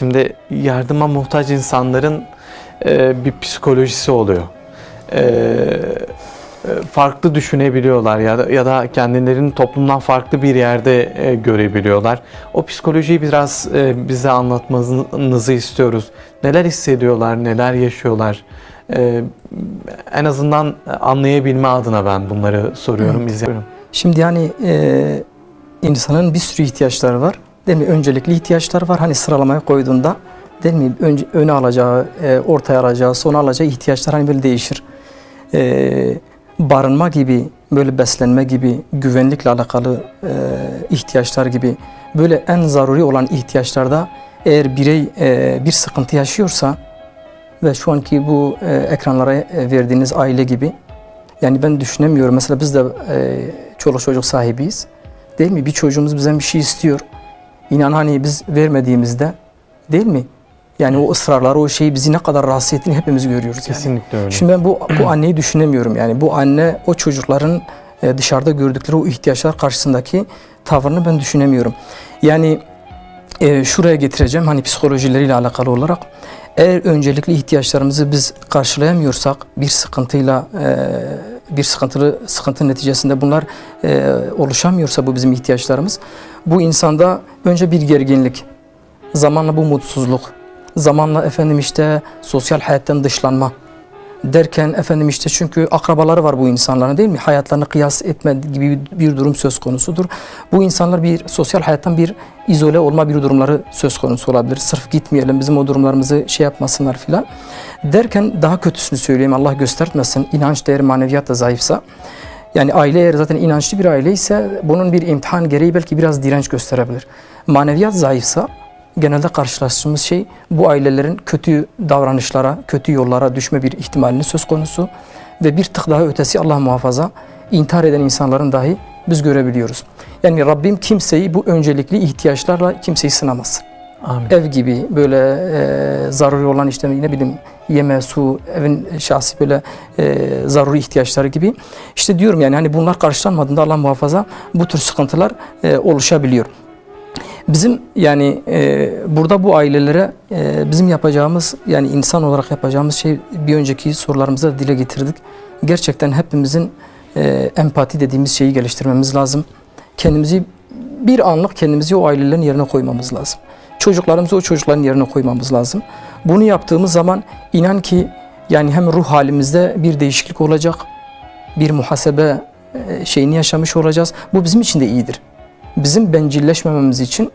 Şimdi yardıma muhtaç insanların e, bir psikolojisi oluyor. E, e, farklı düşünebiliyorlar ya da, ya da kendilerini toplumdan farklı bir yerde e, görebiliyorlar. O psikolojiyi biraz e, bize anlatmanızı istiyoruz. Neler hissediyorlar, neler yaşıyorlar? E, en azından anlayabilme adına ben bunları soruyorum, izliyorum. Şimdi yani e, insanın bir sürü ihtiyaçları var. Değil mi? Öncelikli ihtiyaçları var. Hani sıralamaya koyduğunda değil mi? Önce, öne alacağı, e, ortaya alacağı, sona alacağı ihtiyaçlar hani böyle değişir. E, barınma gibi, böyle beslenme gibi, güvenlikle alakalı e, ihtiyaçlar gibi böyle en zaruri olan ihtiyaçlarda eğer birey e, bir sıkıntı yaşıyorsa ve şu anki bu e, ekranlara e, verdiğiniz aile gibi yani ben düşünemiyorum. Mesela biz de e, çoluk çocuk sahibiyiz. Değil mi? Bir çocuğumuz bizden bir şey istiyor. İnan hani biz vermediğimizde değil mi? Yani o ısrarları, o şeyi bizi ne kadar rahatsız ettiğini hepimiz görüyoruz. Yani. Kesinlikle öyle. Şimdi ben bu, bu anneyi düşünemiyorum. Yani bu anne o çocukların e, dışarıda gördükleri o ihtiyaçlar karşısındaki tavrını ben düşünemiyorum. Yani e, şuraya getireceğim hani psikolojileriyle alakalı olarak. Eğer öncelikli ihtiyaçlarımızı biz karşılayamıyorsak bir sıkıntıyla e, bir sıkıntılı sıkıntı neticesinde bunlar e, oluşamıyorsa bu bizim ihtiyaçlarımız bu insanda önce bir gerginlik zamanla bu mutsuzluk zamanla efendim işte sosyal hayattan dışlanma derken efendim işte çünkü akrabaları var bu insanların değil mi? Hayatlarını kıyas etme gibi bir durum söz konusudur. Bu insanlar bir sosyal hayattan bir izole olma bir durumları söz konusu olabilir. Sırf gitmeyelim bizim o durumlarımızı şey yapmasınlar filan. Derken daha kötüsünü söyleyeyim Allah göstermesin. İnanç değeri maneviyat da zayıfsa. Yani aile eğer zaten inançlı bir aile ise bunun bir imtihan gereği belki biraz direnç gösterebilir. Maneviyat zayıfsa genelde karşılaştığımız şey bu ailelerin kötü davranışlara, kötü yollara düşme bir ihtimalinin söz konusu ve bir tık daha ötesi Allah muhafaza intihar eden insanların dahi biz görebiliyoruz. Yani Rabbim kimseyi bu öncelikli ihtiyaçlarla kimseyi sınamaz. Amin. Ev gibi böyle e, zaruri olan işte ne bileyim yeme, su, evin şahsi böyle e, zaruri ihtiyaçları gibi. İşte diyorum yani hani bunlar karşılanmadığında Allah muhafaza bu tür sıkıntılar e, oluşabiliyor. Bizim yani e, burada bu ailelere e, bizim yapacağımız yani insan olarak yapacağımız şey bir önceki sorularımızda da dile getirdik. Gerçekten hepimizin e, empati dediğimiz şeyi geliştirmemiz lazım. Kendimizi bir anlık kendimizi o ailelerin yerine koymamız lazım. Çocuklarımızı o çocukların yerine koymamız lazım. Bunu yaptığımız zaman inan ki yani hem ruh halimizde bir değişiklik olacak, bir muhasebe e, şeyini yaşamış olacağız. Bu bizim için de iyidir bizim bencilleşmememiz için